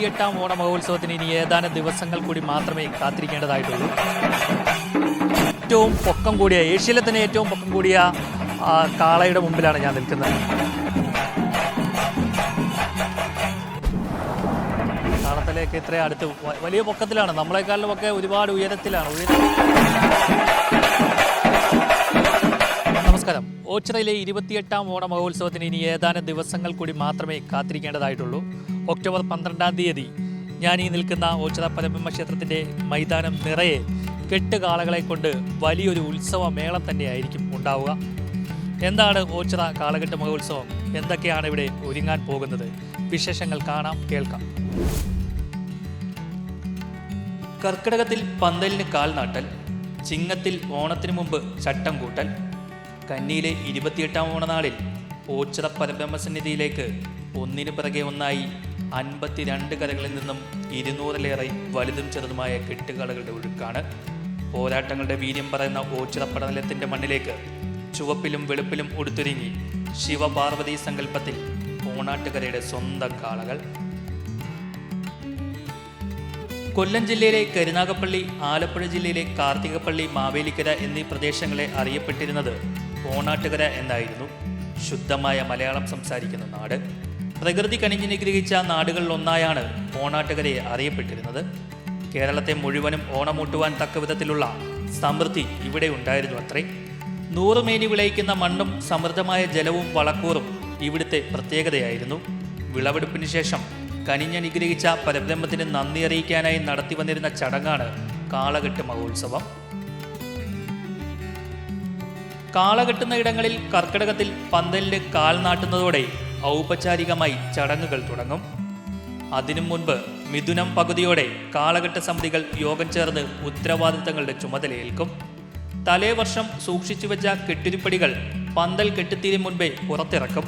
ഇരുപത്തിയെട്ടാം ഓണ മഹോത്സവത്തിന് ഇനി ഏതാനും ദിവസങ്ങൾ കൂടി മാത്രമേ കാത്തിരിക്കേണ്ടതായിട്ടുള്ളൂ. ഏറ്റവും പൊക്കം കൂടിയ ഏഷ്യയിലെ തന്നെ ഏറ്റവും പൊക്കം കൂടിയ കാളയുടെ മുമ്പിലാണ് ഞാൻ നിൽക്കുന്നത്. കാളത്തിലേക്ക് ഇത്ര അടുത്ത് വലിയ പൊക്കത്തിലാണ്. നമ്മളെക്കാളിലും ഒക്കെ ഒരുപാട് ഉയരത്തിലാണ്. ഉയര നമസ്കാരം. ഓച്ചിറയിലെ ഇരുപത്തിയെട്ടാം ഓണ മഹോത്സവത്തിന് ഇനി ഏതാനും ദിവസങ്ങൾ കൂടി മാത്രമേ കാത്തിരിക്കേണ്ടതായിട്ടുള്ളൂ. ഒക്ടോബർ പന്ത്രണ്ടാം തീയതി ഞാൻ ഈ നിൽക്കുന്ന ഓച്ചിറ പരബ്രഹ്മ ക്ഷേത്രത്തിന്റെ മൈതാനം നിറയെ കെട്ട് കാളകളെ കൊണ്ട് വലിയൊരു ഉത്സവ മേളം തന്നെയായിരിക്കും ഉണ്ടാവുക. എന്താണ് ഓച്ചിറ കാളകെട്ട് മഹോത്സവം? എന്തൊക്കെയാണ് ഇവിടെ ഒരുങ്ങാൻ പോകുന്നത്? വിശേഷങ്ങൾ കാണാം കേൾക്കാം. കർക്കിടകത്തിൽ പന്തലിന് കാൽനാട്ടൽ ചിങ്ങത്തിൽ ഓണത്തിനു മുമ്പ് ചട്ടം കൂട്ടൽ കന്നിയിലെ ഇരുപത്തിയെട്ടാം ഓണനാളിൽ ഓച്ചിറ പരബ്രഹ്മസന്നിധിയിലേക്ക് ഒന്നിനു പിറകെ ഒന്നായി അൻപത്തിരണ്ട് കരകളിൽ നിന്നും ഇരുന്നൂറിലേറെ വലുതും ചെറുതുമായ കെട്ടുകാളുകളുടെ ഒഴുക്കാണ്. പോരാട്ടങ്ങളുടെ വീര്യം പറയുന്ന ഓച്ചിറ പടനിലത്തിന്റെ മണ്ണിലേക്ക് ചുവപ്പിലും വെളുപ്പിലും ഉടുത്തുരുങ്ങി ശിവപാർവതി സങ്കല്പത്തിൽ ഓണാട്ടുകരയുടെ സ്വന്തം കാളകൾ. കൊല്ലം ജില്ലയിലെ കരുനാഗപ്പള്ളി ആലപ്പുഴ ജില്ലയിലെ കാർത്തികപ്പള്ളി മാവേലിക്കര എന്നീ പ്രദേശങ്ങളെ അറിയപ്പെട്ടിരുന്നത് ഓണാട്ടുകര എന്നായിരുന്നു. ശുദ്ധമായ മലയാളം സംസാരിക്കുന്ന നാട്. പ്രകൃതി നാടുകളിൽ ഒന്നായാണ് ഓണാട്ടുകരയെ അറിയപ്പെട്ടിരുന്നത്. കേരളത്തെ മുഴുവനും ഓണമൂട്ടുവാൻ തക്ക വിധത്തിലുള്ള സമൃദ്ധി ഇവിടെ ഉണ്ടായിരുന്നു അത്രേ. നൂറുമേനി വിളയിക്കുന്ന മണ്ണും സമൃദ്ധമായ ജലവും വളക്കൂറും ഇവിടുത്തെ പ്രത്യേകതയായിരുന്നു. വിളവെടുപ്പിന് ശേഷം കനിഞ്ഞനുഗ്രഹിച്ച പരബ്രഹ്മത്തിന് നന്ദി അറിയിക്കാനായി നടത്തി വന്നിരുന്ന ചടങ്ങാണ് കാളകെട്ട് മഹോത്സവം. കാളകെട്ടുന്ന ഇടങ്ങളിൽ കർക്കിടകത്തിൽ പന്തലിന് കാൽ നാട്ടുന്നതോടെ ഔപചാരികമായി ചടങ്ങുകൾ തുടങ്ങും. അതിനു മുൻപ് മിഥുനം പകുതിയോടെ കാലഘട്ട സമിതികൾ യോഗം ചേർന്ന് ഉത്തരവാദിത്തങ്ങളുടെ ചുമതലയേൽക്കും. തലേവർഷം സൂക്ഷിച്ചു വെച്ച കെട്ടിരിപ്പടികൾ പന്തൽ കെട്ടിത്തീരും മുൻപേ പുറത്തിറക്കും.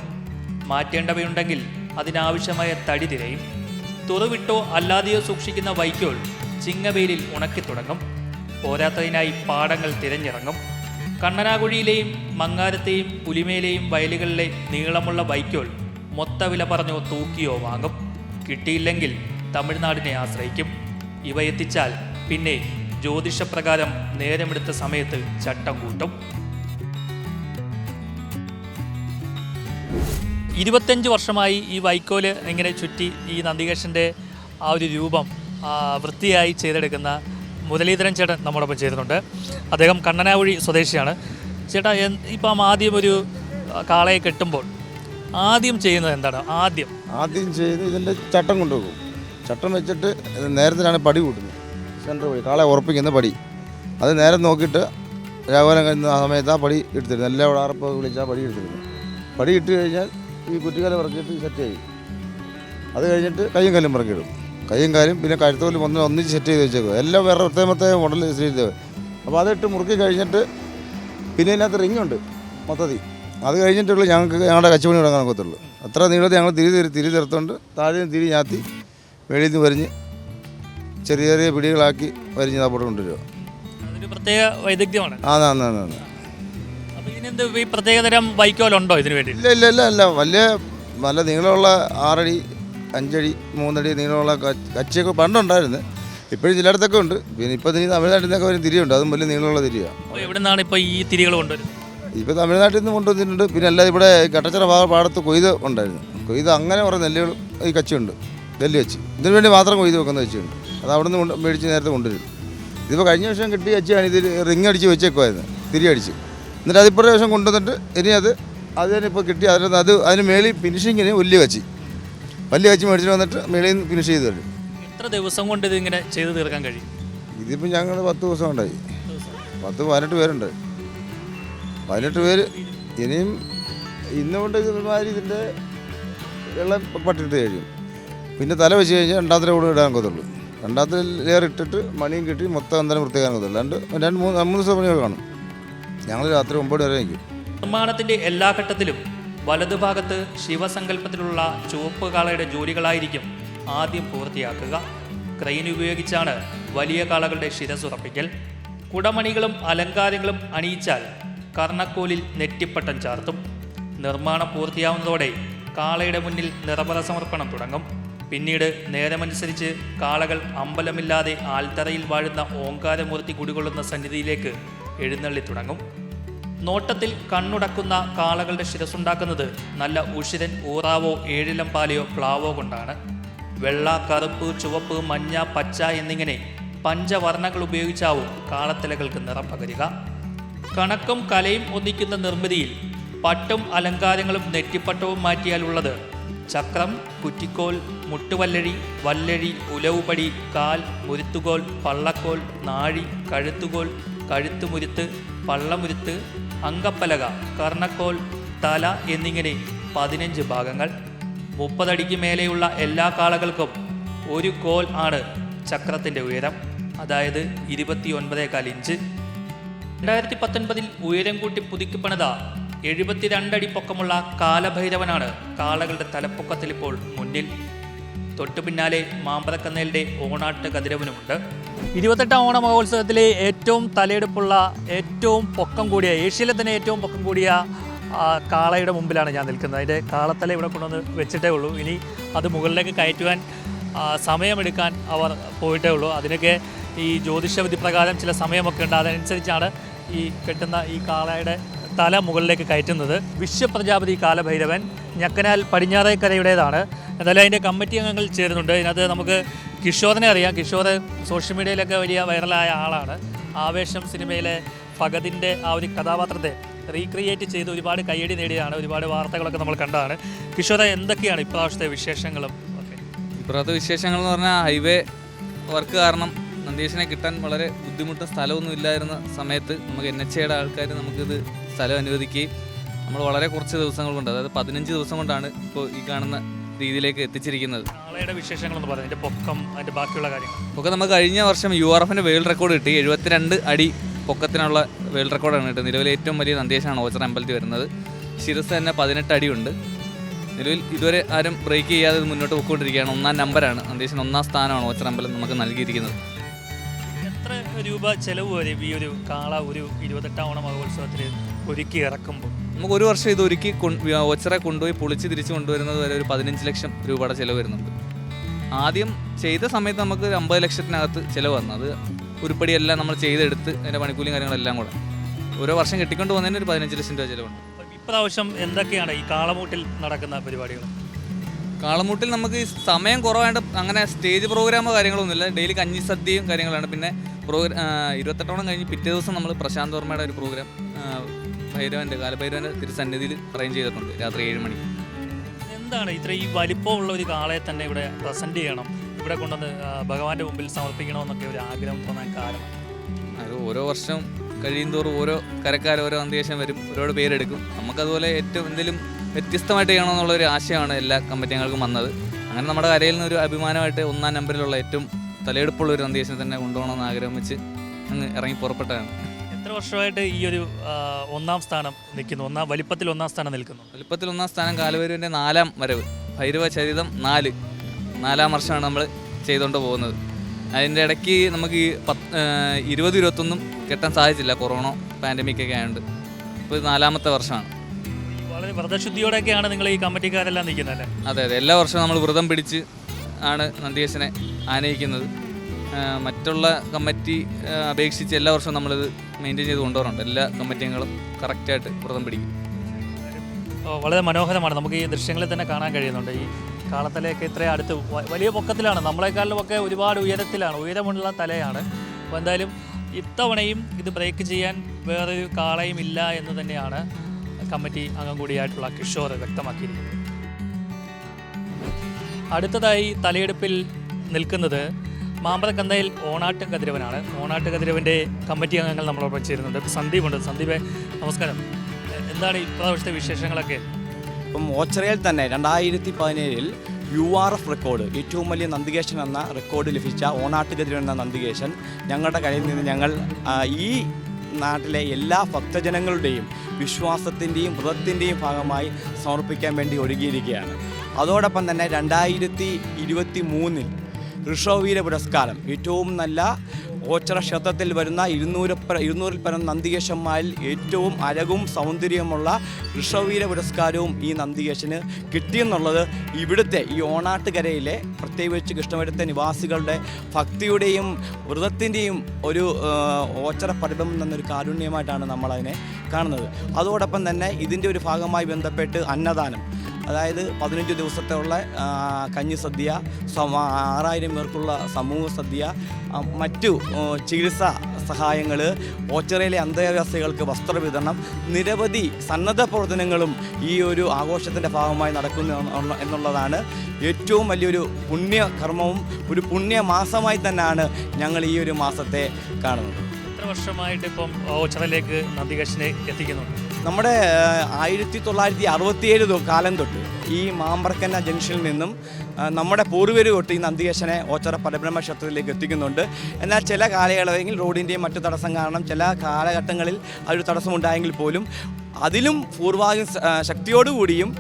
മാറ്റേണ്ടവയുണ്ടെങ്കിൽ അതിനാവശ്യമായ തടി തിരയും. തുറവിട്ടോ അല്ലാതെയോ സൂക്ഷിക്കുന്ന വൈക്കോൽ ചിങ്ങവേലിൽ ഉണക്കിത്തുടങ്ങും. പോരാത്തതിനായി പാടങ്ങൾ തിരഞ്ഞിറങ്ങും. കണ്ണനാകുഴിയിലെയും മങ്ങാരത്തെയും പുലിമേലെയും വയലുകളിലെ നീളമുള്ള വൈക്കോൽ മൊത്ത വില പറഞ്ഞോ തൂക്കിയോ വാങ്ങും. കിട്ടിയില്ലെങ്കിൽ തമിഴ്നാടിനെ ആശ്രയിക്കും. ഇവ എത്തിച്ചാൽ പിന്നെ ജ്യോതിഷപ്രകാരം നേരമെടുത്ത സമയത്ത് ചട്ടം കൂട്ടും. ഇരുപത്തഞ്ച് വർഷമായി ഈ വൈക്കോൽ ഇങ്ങനെ ചുറ്റി ഈ നന്ദികേഷന്റെ ആ ഒരു രൂപം വൃത്തിയായി ചെയ്തെടുക്കുന്ന മുരളീധരൻ ചേട്ടൻ നമ്മോടൊപ്പം ചേരുന്നുണ്ട്. അദ്ദേഹം കണ്ണനാവഴി സ്വദേശിയാണ്. ചേട്ടാ ഇപ്പം ആദ്യം ഒരു കാളയെ കെട്ടുമ്പോൾ ആദ്യം ചെയ്യുന്നത് എന്താണ്? ആദ്യം. ആദ്യം ചെയ്ത് ഇതിന്റെ ചട്ടം കൊണ്ടുപോകും ചട്ടം വെച്ചിട്ട് നേരത്തിലാണ് പടി കൂട്ടുന്നത്. സെന്റർ പടി കാളെ ഉറപ്പിക്കുന്ന പടി. അത് നേരെ നോക്കിയിട്ട് രാഘവനം കഴിഞ്ഞ ആ സമയത്ത് ആ പടി എടുത്തിരുന്നു നല്ല ഇവിടെ ആറപ്പ് വിളിച്ച് ആ പടി എടുത്തിരുന്നു പടി ഇട്ട് കഴിഞ്ഞാൽ ഈ കുറ്റിക്കാലം ഇറക്കിയിട്ട് സെറ്റ് ചെയ്യും അത് കഴിഞ്ഞിട്ട് കയ്യും കല്ലും ഇറക്കിയിടും കയ്യും കാര്യം പിന്നെ കഴുത്തോലും ഒന്ന് ഒന്നിച്ച് സെറ്റ് ചെയ്ത് വെച്ചേക്കും എല്ലാം വേറെ പ്രത്യേക പ്രത്യേകം മോഡൽ ചെയ്ത് അപ്പോൾ അതിട്ട് മുറുക്കി കഴിഞ്ഞിട്ട് പിന്നെ ഇതിനകത്ത് റിങ് ഉണ്ട് മൊത്തത്തിൽ. അത് കഴിഞ്ഞിട്ടുള്ളൂ ഞങ്ങൾക്ക് ഞങ്ങളുടെ കച്ചവടി തുടങ്ങാൻ നോക്കത്തുള്ളൂ അത്ര നീളത്തിൽ ഞങ്ങൾ തിരി തിരി തിരി തീർത്തുകൊണ്ട് താഴെ തിരി ഞാത്തി വെളിയിൽ നിന്ന് വരിഞ്ഞ് ചെറിയ ചെറിയ പിടികളാക്കി വരിഞ്ഞ് താപ്പോട്ട് കൊണ്ടുവരിക പ്രത്യേക വൈദഗ്ധ്യമാണ്. ആ അപ്പോൾ ഇതിനെന്ത് ഈ പ്രത്യേകതരം ഇതിനു വേണ്ടി? ഇല്ല ഇല്ല ഇല്ല അല്ല വലിയ നല്ല നീളമുള്ള ആറടി അഞ്ചടി മൂന്നടി നീളമുള്ള കച്ചിയൊക്കെ പണ്ടുണ്ടായിരുന്നു. ഇപ്പോഴും ചിലയിടത്തൊക്കെ ഉണ്ട്. പിന്നെ ഇപ്പോൾ ഇനി തമിഴ്നാട്ടിൽ നിന്നൊക്കെ ഒരു തിരിയുണ്ട്. അതും വലിയ നീളമുള്ള തിരിയാണ് അപ്പോൾ എവിടെ നിന്നാണ് ഇപ്പോൾ ഈ തിരികൾ കൊണ്ടുവരുന്നത്? ഇപ്പോൾ തമിഴ്നാട്ടിൽ നിന്ന് കൊണ്ടുവന്നിട്ടുണ്ട്. പിന്നെ അല്ലാതെ ഇവിടെ കട്ടച്ചിറ ഭാഗ പാടത്ത് കൊയ്ത് ഉണ്ടായിരുന്നു. കൊയ്ത് അങ്ങനെ കുറേ നെല്ലുകൾ ഈ കച്ചിയുണ്ട്. നെല്ല് വെച്ച്. ഇതിനു വേണ്ടി മാത്രം കൊയ്ത് വെക്കുന്ന വെച്ചുണ്ട് അത് അവിടെ നിന്ന് മേടിച്ച് നേരത്തെ കൊണ്ടുവരും. ഇതിപ്പോൾ കഴിഞ്ഞ വർഷം കിട്ടിയ കച്ചിയാണ് ഇത് റിങ് അടിച്ച് വെച്ചേക്കുമായിരുന്നു തിരി അടിച്ച്. എന്നിട്ട് അതിപ്പോഴത്തെ പ്രാവശ്യം കൊണ്ടുവന്നിട്ട് ഇനി അത് അത് തന്നെ ഇപ്പോൾ കിട്ടി. അതിൽ അത് അതിന് മേളിൽ ഫിനിഷിങ്ങിന് വലിയ കച്ചി. വലിയ കച്ചി മേടിച്ചിട്ട് വന്നിട്ട് മേളിൽ നിന്ന് ഫിനിഷ് ചെയ്ത് തരും. എത്ര ദിവസം കൊണ്ട് ഇത് ഇങ്ങനെ ചെയ്ത് തീർക്കാൻ കഴിയും? ഇതിപ്പോൾ ഞങ്ങൾ പത്ത് ദിവസം ഉണ്ടായി പത്ത് പതിനെട്ട് പേരുണ്ട്. പതിനെട്ട് പേര് ഇനിയും ഇന്നുകൊണ്ട് ഇതുമാതിരി ഇതിന്റെ വെള്ളം പട്ടിട്ട് കഴിയും. പിന്നെ തല വെച്ച് കഴിഞ്ഞാൽ രണ്ടാമത്തെ കൂടെ ഇടാൻ രണ്ടാമത്തെ ലെയർ ഇട്ടിട്ട് മണിയും കിട്ടി മൊത്തം എന്തായാലും വൃത്തിയാക്കാൻ ഒക്കത്തുള്ളൂ. രണ്ട് രണ്ട് മൂന്ന് മൂന്ന് ദിവസം പണിയൊക്കെ കാണും. ഞങ്ങൾ രാത്രി ഒമ്പത് വരെ നിൽക്കും നിർമ്മാണത്തിന്റെ എല്ലാ ഘട്ടത്തിലും വലതുഭാഗത്ത് ശിവസങ്കല്പത്തിലുള്ള ചുവപ്പ് കാളയുടെ ജോലികളായിരിക്കും ആദ്യം പൂർത്തിയാക്കുക. ക്രെയിൻ ഉപയോഗിച്ചാണ് വലിയ കാളകളുടെ ശിരസ് ഉറപ്പിക്കൽ. കുടമണികളും അലങ്കാരങ്ങളും അണിയിച്ചാൽ കർണക്കോലിൽ നെറ്റിപ്പട്ടം ചാർത്തും. നിർമ്മാണം പൂർത്തിയാവുന്നതോടെ കാളയുടെ മുന്നിൽ നിറപറ സമർപ്പണം തുടങ്ങും. പിന്നീട് നേരമനുസരിച്ച് കാളകൾ അമ്പലമില്ലാതെ ആൽത്തറയിൽ വാഴുന്ന ഓങ്കാരമൂർത്തി കുടികൊള്ളുന്ന സന്നിധിയിലേക്ക് എഴുന്നള്ളി തുടങ്ങും. നോട്ടത്തിൽ കണ്ണുടക്കുന്ന കാളകളുടെ ശിരസുണ്ടാക്കുന്നത് നല്ല ഉഷിരൻ ഊറാവോ ഏഴിലം പാലയോ പ്ലാവോ കൊണ്ടാണ്. വെള്ള കറുപ്പ് ചുവപ്പ് മഞ്ഞ പച്ച എന്നിങ്ങനെ പഞ്ചവർണങ്ങൾ ഉപയോഗിച്ചാവും കാളത്തിലകൾക്ക് നിറം പകരുക. കണക്കും കലയും ഒന്നിക്കുന്ന നിർമ്മിതിയിൽ പട്ടും അലങ്കാരങ്ങളും നെറ്റിപ്പട്ടവും മാറ്റിയാലുള്ളത് ചക്രം കുറ്റിക്കോൽ മുട്ടുവല്ലഴി വല്ലഴി ഉലവുപടി കാൽ മുരുത്തുകോൽ പള്ളക്കോൽ നാഴി കഴുത്തുകോൽ കഴുത്തുമുരുത്ത് പള്ളമുരുത്ത് അങ്കപ്പലക കർണക്കോൽ തല എന്നിങ്ങനെ പതിനഞ്ച് ഭാഗങ്ങൾ. മുപ്പതടിക്ക് മേലെയുള്ള എല്ലാ കാളകൾക്കും ഒരു കോൽ ആണ് ചക്രത്തിന്റെ ഉയരം. അതായത് ഇരുപത്തി ഒൻപതേകാൽ ഇഞ്ച്. രണ്ടായിരത്തി പത്തൊൻപതിൽ ഉയരം കൂട്ടി പുതുക്കി പണിത എഴുപത്തിരണ്ടടി പൊക്കമുള്ള കാലഭൈരവനാണ് കാളകളുടെ തലപ്പൊക്കത്തിൽ ഇപ്പോൾ മുന്നിൽ. തൊട്ടു പിന്നാലെ മാമ്പറക്കന്നേലിന്റെ ഓണാട്ട് കതിരവനുമുണ്ട്. ഇരുപത്തെട്ടാം ഓണ മഹോത്സവത്തിലെ ഏറ്റവും തലയെടുപ്പുള്ള ഏറ്റവും പൊക്കം കൂടിയ ഏഷ്യയിലെ തന്നെ ഏറ്റവും പൊക്കം കൂടിയ കാളയുടെ മുമ്പിലാണ് ഞാൻ നിൽക്കുന്നത്. അതിന്റെ കാളത്തല ഇവിടെ കൊണ്ടുവന്ന് വെച്ചിട്ടേ ഉള്ളൂ. ഇനി അത് മുകളിലേക്ക് കയറ്റുവാൻ സമയമെടുക്കാൻ അവർ പോയിട്ടേ ഉള്ളൂ. അതിനൊക്കെ ഈ ജ്യോതിഷവിധി പ്രകാരം ചില സമയമൊക്കെ ഉണ്ട്. അതനുസരിച്ചാണ് ഈ കെട്ടുന്ന ഈ കാളയുടെ തല മുകളിലേക്ക് കയറ്റുന്നത് വിശ്വപ്രജാപതി കാലഭൈരവൻ ഞക്കനാൽ പടിഞ്ഞാറേക്കരയുടേതാണ്. എന്തായാലും അതിന്റെ കമ്മിറ്റി അംഗങ്ങൾ ചേരുന്നുണ്ട്. ഇതിനകത്ത് നമുക്ക് കിഷോറിനെ അറിയാം. കിഷോർ സോഷ്യൽ മീഡിയയിലൊക്കെ വലിയ വൈറലായ ആളാണ്. ആവേശം സിനിമയിലെ ഫഗതിന്റെ ആ ഒരു കഥാപാത്രത്തെ റീക്രിയേറ്റ് ചെയ്ത് ഒരുപാട് കയ്യടി നേടിയതാണ്. ഒരുപാട് വാർത്തകളൊക്കെ നമ്മൾ കണ്ടതാണ്. കിഷോറെ എന്തൊക്കെയാണ് ഇപ്രാവശ്യത്തെ വിശേഷങ്ങളും? ഒക്കെ ഇപ്പോഴത്തെ വിശേഷങ്ങൾ എന്ന് പറഞ്ഞാൽ ഹൈവേ വർക്ക് കാരണം നന്ദീശനെ കിട്ടാൻ വളരെ ബുദ്ധിമുട്ട് സ്ഥലമൊന്നും ഇല്ലായിരുന്ന സമയത്ത് നമുക്ക് എൻ എച്ച് എയുടെ ആൾക്കാർ നമുക്കിത് സ്ഥലം അനുവദിക്കുകയും നമ്മൾ വളരെ കുറച്ച് ദിവസങ്ങൾ കൊണ്ട് അതായത് പതിനഞ്ച് ദിവസം കൊണ്ടാണ് ഇപ്പോൾ ഈ കാണുന്ന രീതിയിലേക്ക് എത്തിച്ചിരിക്കുന്നത്. നാളെയുടെ വിശേഷങ്ങളെന്ന് പറയുന്നത് അതിന്റെ പൊക്കം അതിന്റെ ബാക്കിയുള്ള കാര്യങ്ങൾ. ഒക്കെ നമുക്ക് കഴിഞ്ഞ വർഷം യു ആർ എഫിന്റെ വേൾഡ് റെക്കോർഡ് കിട്ടി. എഴുപത്തിരണ്ട് അടി പൊക്കത്തിനുള്ള വേൾഡ് റെക്കോർഡാണ് കിട്ടുന്നത്. നിലവിലെ ഏറ്റവും വലിയ നന്ദേശാണ് ഓച്ചറ അമ്പലത്തിൽ വരുന്നത്. ശിരസ് തന്നെ പതിനെട്ട് അടിയുണ്ട്. നിലവിൽ ഇതുവരെ ആരും ബ്രേക്ക് ചെയ്യാതെ മുന്നോട്ട് പോയിക്കൊണ്ടിരിക്കുകയാണ്. ഒന്നാം നമ്പറാണ് നന്ദേശിന് ഒന്നാം സ്ഥാനമാണ് ഓച്ചർ അമ്പലം നമുക്ക് നൽകിയിരിക്കുന്നത്. എത്ര രൂപ ചെലവ് വരും ഈ ഒരു കാള ഒരു ഇരുപത്തെട്ടാം ഓണ മഹോത്സവത്തിൽ ഒരുക്കി ഇറക്കുമ്പോൾ നമുക്ക് ഒരു വർഷം ഇത് ഒരുക്കി ഒച്ചറ കൊണ്ടുപോയി പൊളിച്ച് തിരിച്ച് കൊണ്ടുവരുന്നത് വരെ ഒരു പതിനഞ്ച് ലക്ഷം രൂപയുടെ ചിലവ് വരുന്നുണ്ട്. ആദ്യം ചെയ്ത സമയത്ത് നമുക്ക് ഒരു അമ്പത് ലക്ഷത്തിനകത്ത് ചിലവ് വന്നു. അത് ഉരുപ്പടിയെല്ലാം നമ്മൾ ചെയ്തെടുത്ത് അതിന്റെ പണിക്കൂലിയും കാര്യങ്ങളെല്ലാം കൂടെ. ഓരോ വർഷം കെട്ടിക്കൊണ്ട് പോകുന്നതിന് ഒരു പതിനഞ്ച് ലക്ഷം രൂപ ചിലവുണ്ട്. ഇപ്രാവശ്യം എന്തൊക്കെയാണ് ഈ കാളമൂട്ടിൽ നടക്കുന്ന പരിപാടികൾ? കാളമൂട്ടിൽ നമുക്ക് സമയം കുറവായിട്ട് അങ്ങനെ സ്റ്റേജ് പ്രോഗ്രാമോ കാര്യങ്ങളൊന്നുമില്ല. ഡെയിലി കഞ്ഞി സദ്യയും കാര്യങ്ങളാണ്. പിന്നെ പ്രോഗ്രാം ഇരുപത്തെട്ടോളം കഴിഞ്ഞ് പിറ്റേ ദിവസം നമ്മൾ പ്രശാന്ത് വർമ്മയുടെ ഒരു പ്രോഗ്രാം ഭൈരവന്റെ കാലഭൈരവന്റെ തിരുസന്നിധിയിൽ അറേഞ്ച് ചെയ്തിട്ടുണ്ട് രാത്രി ഏഴ് മണി. എന്താണ് ഇത്ര ഈ വലിപ്പമുള്ള ഒരു കാളയെ തന്നെ ഇവിടെ പ്രസന്റ് ചെയ്യണം? ഇവിടെ കൊണ്ടുവന്ന് ഭഗവാന്റെ മുമ്പിൽ സമർപ്പിക്കണമെന്നൊക്കെ ഒരു ആഗ്രഹം തോന്നാൻ കാരണം അത് ഓരോ വർഷം കഴിയുന്തോറും ഓരോ കരക്കാർ ഓരോ അന്തരീക്ഷം വരും ഒരുപാട് പേരെടുക്കും. നമുക്കതുപോലെ ഏറ്റവും എന്തെങ്കിലും വ്യത്യസ്തമായിട്ട് ചെയ്യണമെന്നുള്ള ഒരു ആശയമാണ് എല്ലാ കമ്പറ്റികൾക്കും വന്നത്. അങ്ങനെ നമ്മുടെ കരയിൽ നിന്ന് ഒരു അഭിമാനമായിട്ട് ഒന്നാം നമ്പറിലുള്ള ഏറ്റവും തലയെടുപ്പുള്ള ഒരു അന്തരീക്ഷം തന്നെ കൊണ്ടുപോകണമെന്ന് ആഗ്രഹം വെച്ച് അങ്ങ് ഇറങ്ങി പുറപ്പെട്ടതാണ്. എത്ര വർഷമായിട്ട് ഈ ഒരു ആ, ഒന്നാം സ്ഥാനം നിൽക്കുന്നു? ഒന്നാം വലിപ്പത്തിൽ ഒന്നാം സ്ഥാനം നിൽക്കുന്നു. വലിപ്പത്തിൽ ഒന്നാം സ്ഥാനം കാലവരുവിന്റെ നാലാം വരവ് ഭൈരവ ചരിതം നാല്. നാലാം വർഷമാണ് നമ്മൾ ചെയ്തുകൊണ്ട് പോകുന്നത്. അതിന്റെ ഇടയ്ക്ക് നമുക്ക് ഈ പത്ത് ഏഹ് ഇരുപത് ഇരുപത്തൊന്നും കെട്ടാൻ സാധിച്ചില്ല കൊറോണ പാൻഡമിക് ഒക്കെ ആയതുകൊണ്ട് ഇപ്പോൾ ഇത് നാലാമത്തെ വർഷമാണ്. വളരെ വ്രതശുദ്ധിയോടെയൊക്കെയാണ് നിങ്ങൾ ഈ കമ്മിറ്റിക്കാരെല്ലാം നിൽക്കുന്നത് അല്ലേ? അതെ അതെ. എല്ലാ വർഷവും നമ്മൾ വ്രതം പിടിച്ച് ആണ് നന്ദിയേശനെ ആനയിക്കുന്നത്. മറ്റുള്ള കമ്മിറ്റി അപേക്ഷിച്ച് എല്ലാ വർഷവും നമ്മളിത് മെയിന്റെയിൻ ചെയ്ത് കൊണ്ടുപോകാറുണ്ട് എല്ലാ കമ്മിറ്റി അംഗങ്ങളും കറക്റ്റായിട്ട് വ്രതം പിടിക്കും. വളരെ മനോഹരമാണ്. നമുക്ക് ഈ ദൃശ്യങ്ങളിൽ തന്നെ കാണാൻ കഴിയുന്നുണ്ട്. ഈ കാളത്തലയൊക്കെ ഇത്ര അടുത്ത് വലിയ പൊക്കത്തിലാണ്. നമ്മളെക്കാളിലുമൊക്കെ ഒരുപാട് ഉയരത്തിലാണ്. ഉയരമുള്ള തലയാണ്. അപ്പോൾ എന്തായാലും ഇത്തവണയും ഇത് ബ്രേക്ക് ചെയ്യാൻ വേറൊരു കാളയും ഇല്ല എന്ന് തന്നെയാണ് കമ്മിറ്റി അംഗം കൂടിയായിട്ടുള്ള കിഷോർ വ്യക്തമാക്കിയിരിക്കുന്നത്. അടുത്തതായി തലയെടുപ്പിൽ നിൽക്കുന്നത് മാമ്പഴക്കന്തയിൽ ഓണാട്ട് കതിരവനാണ്. ഓണാട്ട് കതിരവന്റെ കമ്മിറ്റി അംഗങ്ങൾ നമ്മളോടൊപ്പം ചേരുന്നുണ്ട്. സന്ദീപ് ഉണ്ട് സന്ദീപ് നമസ്കാരം. എന്താണ് ഇപ്രാവശ്യത്തെ വിശേഷങ്ങളൊക്കെ? ഇപ്പം ഓച്ചറയിൽ തന്നെ രണ്ടായിരത്തി പതിനേഴിൽ യു ആർ എഫ് റെക്കോർഡ് ഏറ്റവും വലിയ നന്ദികേശൻ എന്ന റെക്കോർഡ് ലഭിച്ച ഓണാട്ടുകതിരൻ എന്ന നന്ദികേശൻ ഞങ്ങളുടെ കയ്യിൽ നിന്ന് ഞങ്ങൾ ഈ നാട്ടിലെ എല്ലാ ഭക്തജനങ്ങളുടെയും വിശ്വാസത്തിന്റെയും വ്രതത്തിന്റെയും ഭാഗമായി സമർപ്പിക്കാൻ വേണ്ടി ഒരുങ്ങിയിരിക്കുകയാണ്. അതോടൊപ്പം തന്നെ രണ്ടായിരത്തി ഇരുപത്തി മൂന്നിൽ ഋഷവീര പുരസ്കാരം ഏറ്റവും നല്ല ഓച്ചറ ക്ഷേത്രത്തിൽ വരുന്ന ഇരുന്നൂറ് ഇരുന്നൂറിൽ പരം നന്ദികേശന്മാരിൽ ഏറ്റവും അഴകും സൗന്ദര്യമുള്ള ഋഷവീര പുരസ്കാരവും ഈ നന്ദികേശന് കിട്ടിയെന്നുള്ളത് ഇവിടുത്തെ ഈ ഓണാട്ടുകരയിലെ പ്രത്യേകിച്ച് കൃഷ്ണപുരത്തെ നിവാസികളുടെ ഭക്തിയുടെയും വ്രതത്തിന്റെയും ഒരു ഓച്ചറ പരിഭ്രമം എന്നൊരു കാരുണ്യമായിട്ടാണ് നമ്മളതിനെ കാണുന്നത്. അതോടൊപ്പം തന്നെ ഇതിന്റെ ഒരു ഭാഗമായി ബന്ധപ്പെട്ട് അന്നദാനം. അതായത് പതിനഞ്ച് ദിവസത്തുള്ള ആ, കഞ്ഞി സദ്യ ആറായിരം പേർക്കുള്ള സമൂഹ സദ്യ മറ്റു ചികിത്സാ സഹായങ്ങൾ ഓച്ചറയിലെ അന്തേവാസികൾക്ക് വസ്ത്രവിതരണം നിരവധി സന്നദ്ധ പ്രവർത്തനങ്ങളും ഈ ഒരു ആഘോഷത്തിന്റെ ഭാഗമായി നടക്കുന്നു എന്നുള്ളതാണ് ഏറ്റവും വലിയൊരു പുണ്യകർമ്മവും ഒരു പുണ്യമാസമായി തന്നെയാണ് ഞങ്ങൾ ഈ ഒരു മാസത്തെ കാണുന്നത്. എത്ര വർഷമായിട്ട് ഇപ്പം ഓച്ചറയിലേക്ക് നന്ദികേശനെ എത്തിക്കുന്നുണ്ട്? നമ്മുടെ ആയിരത്തി തൊള്ളായിരത്തി അറുപത്തിയേഴ് കാലം തൊട്ട് ഈ മാമ്പർക്കന്ന ജംഗ്ഷനിൽ നിന്നും നമ്മുടെ പൂർവര് തൊട്ട് ഈ നന്ദികേശനെ ഓച്ചറ പരബ്രഹ്മ ക്ഷേത്രത്തിലേക്ക് എത്തിക്കുന്നുണ്ട്. എന്നാൽ ചില കാലയളവെങ്കിൽ റോഡിന്റെയും മറ്റു തടസ്സം കാരണം ചില കാലഘട്ടങ്ങളിൽ അതൊരു തടസ്സമുണ്ടായെങ്കിൽ പോലും അതിലും ആ, ശക്തിയോടുകൂടിയും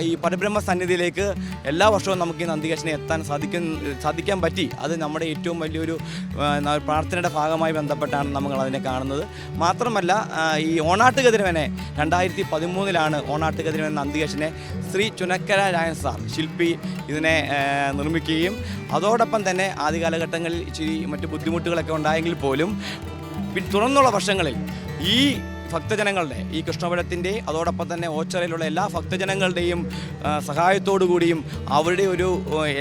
ഈ പരബ്രഹ്മ സന്നിധിയിലേക്ക് എല്ലാ വർഷവും നമുക്ക് ഈ നന്ദികേശനെ എത്താൻ സാധിക്കും സാധിക്കാൻ പറ്റി. അത് നമ്മുടെ ഏറ്റവും വലിയൊരു പ്രാർത്ഥനയുടെ ഭാഗമായി ബന്ധപ്പെട്ടാണ് നമ്മൾ അതിനെ കാണുന്നത്. മാത്രമല്ല ഈ ഓണാട്ടുകതിരവനെ രണ്ടായിരത്തി പതിമൂന്നിലാണ് ഓണാട്ടുകതിരവൻ നന്ദികേശനെ ശ്രീ ചുനക്കര രായൻ സാർ ശില്പി ഇതിനെ നിർമ്മിക്കുകയും അതോടൊപ്പം തന്നെ ആദ്യ കാലഘട്ടങ്ങളിൽ ഇച്ചിരി മറ്റു ബുദ്ധിമുട്ടുകളൊക്കെ ഉണ്ടായെങ്കിൽ പോലും തുടർന്നുള്ള വർഷങ്ങളിൽ ഈ ഭക്തജനങ്ങളുടെ ഈ കൃഷ്ണപുരത്തിന്റെ അതോടൊപ്പം തന്നെ ഓച്ചറയിലുള്ള എല്ലാ ഭക്തജനങ്ങളുടെയും സഹായത്തോടു കൂടിയും അവരുടെ ഒരു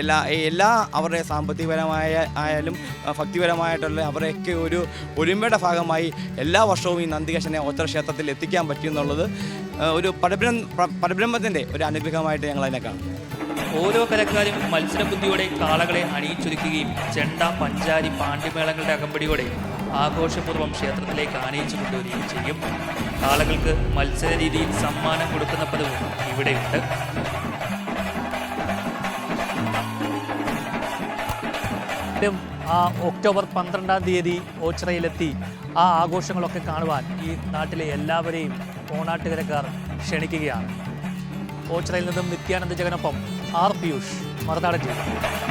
എല്ലാ എല്ലാ അവരുടെ സാമ്പത്തികപരമായ ആയാലും ഭക്തിപരമായിട്ടുള്ള അവരെയൊക്കെ ഒരു ഒരുമയുടെ ഭാഗമായി എല്ലാ വർഷവും ഈ നന്ദികേശനെ ഓച്ചറ ക്ഷേത്രത്തിൽ എത്തിക്കാൻ പറ്റിയെന്നുള്ളത് ആ, ഒരു പരബ്രഹ്മ പരബ്രഹ്മത്തിന്റെ ഒരു അനുഗ്രഹമായിട്ട് ഞങ്ങൾ അതിനെ കാണും. ഓരോ കലക്കാരും മത്സരബുദ്ധിയോടെ കാളകളെ അണിയിച്ചൊരുക്കുകയും ചെണ്ട പഞ്ചാരി പാണ്ഡ്യമേളങ്ങളുടെ അകമ്പടിയോടെ ആഘോഷപൂർവം ക്ഷേത്രത്തിലേക്ക് ആനയിച്ചു കൊണ്ടുവരികയും ചെയ്യും. കാളകൾക്ക് മത്സര രീതിയിൽ സമ്മാനം കൊടുക്കുന്ന പതിവും ഇവിടെയുണ്ട് ും. ആ ഒക്ടോബർ പന്ത്രണ്ടാം തീയതി ഓച്ചിറയിലെത്തി ആ ആഘോഷങ്ങളൊക്കെ കാണുവാൻ ഈ നാട്ടിലെ എല്ലാവരെയും ഓണാട്ടുകരക്കാർ ക്ഷണിക്കുകയാണ്. ഓച്ചിറയിൽ നിന്നും നിത്യാനന്ദ ജഗനൊപ്പം ആർ പിയൂഷ് മറുനാടൻ ജില്ല